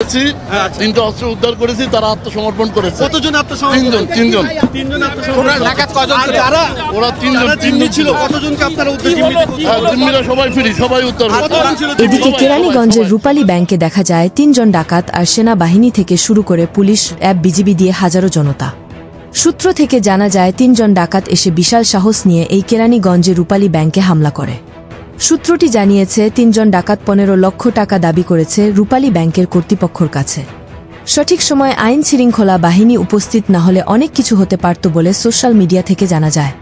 করেছি তিনটা অস্ত্র উদ্ধার করেছি তারা আত্মসমর্পণ করেছে। কতজন আত্মসমর্পণ তিনজন তিনজন। তিনজন আত্মসমর্পণ ওরা ডাকাত কয়জন ছিল? যারা ওরা তিনজন জিম্মি ছিল কতজনকে আপনারা উদ্ধার হ্যাঁ, জিম্মিরা সবাই ফ্রি সবাই উদ্ধার এদিকে কেরানীগঞ্জের রূপালী ব্যাংকে দেখা যায় তিনজন ডাকাত আর সেনাবাহিনী থেকে শুরু করে পুলিশ অ্যাব বিজিবি দিয়ে হাজারো জনতা। সূত্র থেকে জানা যায় তিনজন ডাকাত এসে বিশাল সাহস নিয়ে এই কেরানীগঞ্জে রূপালী ব্যাংকে হামলা করে। সূত্রটি জানিয়েছে, তিনজন ডাকাত পনেরো লক্ষ টাকা দাবি করেছে রূপালী ব্যাংকের কর্তৃপক্ষর কাছে। সঠিক সময় আইন শৃঙ্খলা বাহিনী উপস্থিত না হলে অনেক কিছু হতে পারত বলে সোশ্যাল মিডিয়া থেকে জানা যায়।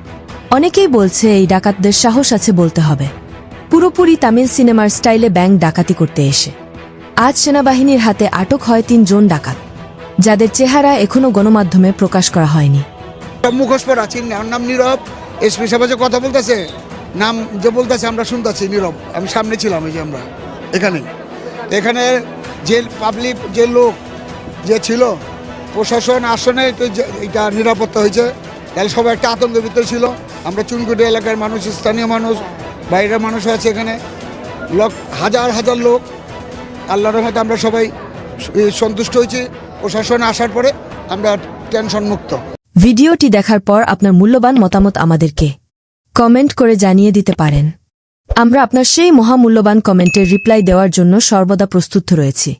অনেকেই বলছে, এই ডাকাতদের সাহস আছে বলতে হবে। পুরোপুরি তামিল সিনেমার স্টাইলে ব্যাংক ডাকাতি করতে এসে। আজ সেনাবাহিনীর হাতে আটক হয় তিনজন ডাকাত, যাদের চেহারা এখনও গণমাধ্যমে প্রকাশ করা হয়নি। নাম নীরব। কথা বলতেছে। নাম যে বলতেছে, আমরা শুনতেছি, নীরব। আমি সামনে ছিলাম, এই যে আমরা। এখানে। এখানে যে পাবলিক যে লোক যে ছিল, প্রশাসন আসনে এটা নিরাপত্তা হয়েছে। তাহলে সবাই একটা আতঙ্কের ভিতরে ছিল। আমরা চুনকুটি এলাকার মানুষ, স্থানীয় মানুষ, বাইরের মানুষ আছে এখানে। লোক, হাজার হাজার লোক। আল্লাহর রহমতে আমরা সবাই সন্তুষ্ট হয়েছি। প্রশাসন আসার পরে আমরা টেনশন মুক্ত ভিডিওটি দেখার পর আপনার মূল্যবান মতামত আমাদেরকে কমেন্ট করে জানিয়ে দিতে পারেন। আমরা আপনার সেই মহামূল্যবান কমেন্টের রিপ্লাই দেওয়ার জন্য সর্বদা প্রস্তুত রয়েছি।